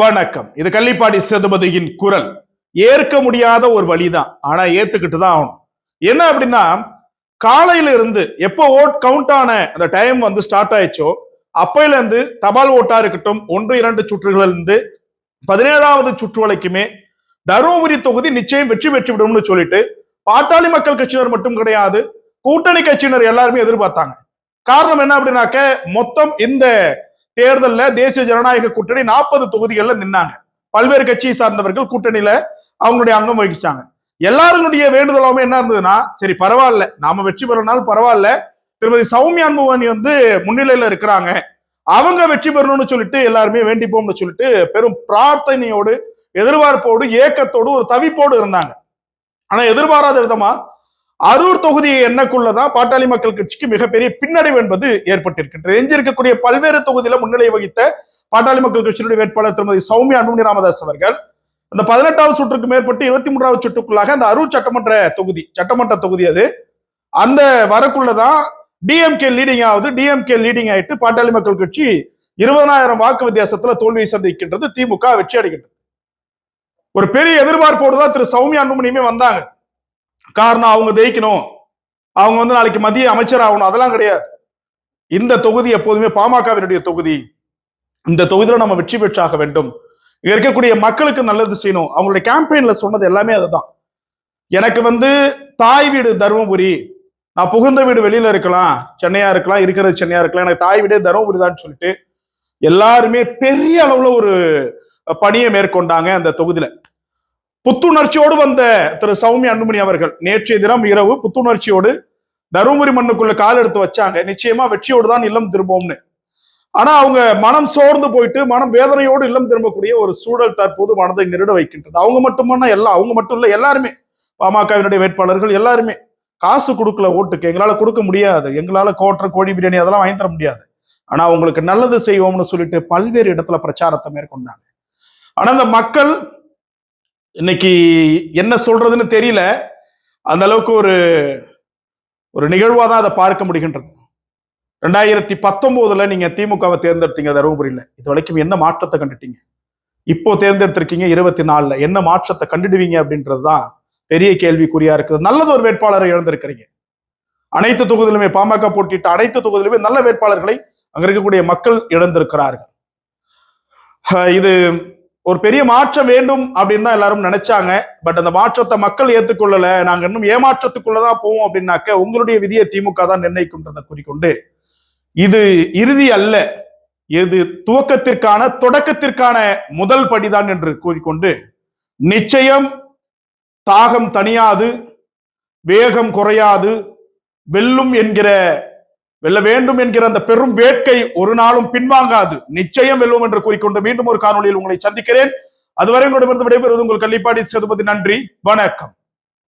வணக்கம். இது கள்ளிப்பாடி சேதுபதியின் குரல். ஏற்க முடியாத ஒரு வழிதான். ஆனா ஏத்துக்கிட்டு தான் ஆகணும். என்ன அப்படின்னா காலையில இருந்து எப்போ ஓட் கவுண்ட் ஆன அந்த டைம் வந்து ஸ்டார்ட் ஆயிடுச்சோ அப்பையில இருந்து தபால் ஓட்டா இருக்கட்டும் ஒன்று இரண்டு சுற்றுகள் இருந்து பதினேழாவது சுற்று வரைக்குமே தருமபுரி தொகுதி நிச்சயம் வெற்றி பெற்று விடும்னு சொல்லிட்டு பாட்டாளி மக்கள் கட்சியினர் மட்டும் கிடையாது கூட்டணி கட்சியினர் எல்லாருமே எதிர்பார்த்தாங்க. காரணம் என்ன அப்படின்னாக்க மொத்தம் இந்த தேர்தலில் தேசிய ஜனநாயக கூட்டணி நாற்பது தொகுதிகளில் நின்னாங்க. பல்வேறு கட்சியை சார்ந்தவர்கள் கூட்டணியில அவங்களுடைய அங்கம் வகிச்சாங்க. எல்லாருடைய வேண்டுதலாமே என்ன இருந்ததுன்னா சரி பரவாயில்ல நாம வெற்றி பெறனாலும் பரவாயில்ல திருமதி சௌமியா அன்புவாணி வந்து முன்னிலையில இருக்கிறாங்க. அவங்க வெற்றி பெறணும்னு சொல்லிட்டு எல்லாருமே வேண்டிப்போம்னு சொல்லிட்டு பெரும் பிரார்த்தனையோடு எதிர்பார்ப்போடு ஏக்கத்தோடு ஒரு தவிப்போடு இருந்தாங்க. ஆனா எதிர்பாராத விதமா அரூர் தொகுதியை எண்ணக்குள்ளதான் பாட்டாளி மக்கள் கட்சிக்கு மிகப்பெரிய பின்னடைவு என்பது ஏற்பட்டிருக்கின்றது. எஞ்சிருக்கக்கூடிய பல்வேறு தொகுதியில முன்னிலை வகித்த பாட்டாளி மக்கள் கட்சியினுடைய வேட்பாளர் திருமதி சௌமியா அன்புமணி ராமதாஸ் அவர்கள் அந்த பதினெட்டாவது சுற்றுக்கு மேற்பட்டு இருபத்தி மூன்றாவது சுற்றுக்குள்ளாக அந்த அரூர் சட்டமன்ற தொகுதி சட்டமன்ற தொகுதி அது. அந்த வரக்குள்ளதான் டிஎம்கே லீடிங் ஆகுது டிஎம்கே லீடிங் ஆயிட்டு பாட்டாளி மக்கள் கட்சி இருபதாயிரம் வாக்கு வித்தியாசத்துல தோல்வியை சந்திக்கின்றது திமுக வெற்றி அடைகின்றது. ஒரு பெரிய எதிர்பார்ப்போடு தான் திரு சௌமியா அன்புமணியுமே வந்தாங்க. காரணம் அவங்க ஜெயிக்கணும். அவங்க வந்து நாளைக்கு மத்திய அமைச்சர் ஆகணும் அதெல்லாம் கிடையாது. இந்த தொகுதி எப்போதுமே பாமகவினுடைய தொகுதி. இந்த தொகுதியில நம்ம வெற்றி பெற்றாக வேண்டும். இங்க இருக்கக்கூடிய மக்களுக்கு நல்லது செய்யணும். அவங்களுடைய கேம்பெயின்ல சொன்னது எல்லாமே அதுதான். எனக்கு வந்து தாய் வீடு தருமபுரி. நான் புகுந்த வீடு வெளியில இருக்கலாம். சென்னையா இருக்கலாம். இருக்கிறது சென்னையா இருக்கலாம். எனக்கு தாய் வீடே தருமபுரி தான் சொல்லிட்டு எல்லாருமே பெரிய அளவுல ஒரு பணியை மேற்கொண்டாங்க அந்த தொகுதியில. புத்துணர்ச்சியோடு வந்த திரு சௌமி அன்புமணி அவர்கள். நேற்றைய தினம் இரவு புத்துணர்ச்சியோடு தருமபுரி மண்ணுக்குள்ள கால் எடுத்து வச்சாங்க. நிச்சயமா வெற்றியோடு தான் இல்லம் திரும்பும்னு ஆனா அவங்க மனம் சோர்ந்து போயிட்டு மனம் வேதனையோடு இல்லம் திரும்பக்கூடிய ஒரு சூழல் தற்போது மனதை நெருட வைக்கின்றது. அவங்க மட்டுமான எல்லாம் அவங்க மட்டும் இல்ல எல்லாருமே. பாமகவினுடைய வேட்பாளர்கள் எல்லாருமே. காசு கொடுக்கல ஓட்டுக்கு. எங்களால கொடுக்க முடியாது. எங்களால கோட்டை கோழி பிரியாணி அதெல்லாம் வாங்கி தர முடியாது. ஆனா அவங்களுக்கு நல்லது செய்வோம்னு சொல்லிட்டு பல்வேறு இடத்துல பிரச்சாரத்தை மேற்கொண்டாங்க. ஆனா அந்த மக்கள் இன்னைக்கு என்ன சொல்றதுன்னு தெரியல. அந்த அளவுக்கு ஒரு ஒரு நிகழ்வாக தான் அதை பார்க்க முடிகின்றது. ரெண்டாயிரத்தி பத்தொன்பதுல நீங்க திமுகவை தேர்ந்தெடுத்தீங்க தருமபுரியில இது வரைக்கும் என்ன மாற்றத்தை கண்டுட்டீங்க? இப்போ தேர்ந்தெடுத்திருக்கீங்க இருபத்தி நாலுல என்ன மாற்றத்தை கண்டுடுவீங்க அப்படின்றதுதான் பெரிய கேள்விக்குறியா இருக்குது. நல்லது ஒரு வேட்பாளரை இழந்திருக்கிறீங்க. அனைத்து தொகுதியிலுமே பாமக போட்டியிட்ட அனைத்து தொகுதியிலுமே நல்ல வேட்பாளர்களை அங்க இருக்கக்கூடிய மக்கள் இழந்திருக்கிறார்கள். இது ஒரு பெரிய மாற்றம் வேண்டும் அப்படின்னு தான் எல்லாரும் நினைச்சாங்க. பட் அந்த மாற்றத்தை மக்கள் ஏத்துக்கொள்ளல. நாங்க இன்னும் ஏமாற்றத்துக்குள்ளதான் போவோம் அப்படின்னாக்க உங்களுடைய விதியை திமுக தான் நிர்ணயிக்கின்றதை குறிக்கொண்டு இது இறுதி அல்ல. இது துவக்கத்திற்கான தொடக்கத்திற்கான முதல் படிதான் என்று கூறிக்கொண்டு நிச்சயம் தாகம் தணியாது வேகம் குறையாது வெல்லும் என்கிற வெல்ல வேண்டும் என்கிற அந்த பெரும் வேட்கை ஒரு நாளும் பின்வாங்காது. நிச்சயம் வெல்லும் என்று கூறிக்கொண்டு மீண்டும் ஒரு காணொலியில் உங்களை சந்திக்கிறேன். அதுவரை உங்களிடமிருந்து விடைபெறுவது உங்கள் கள்ளிப்பாடி சேதுபதி. நன்றி. வணக்கம்.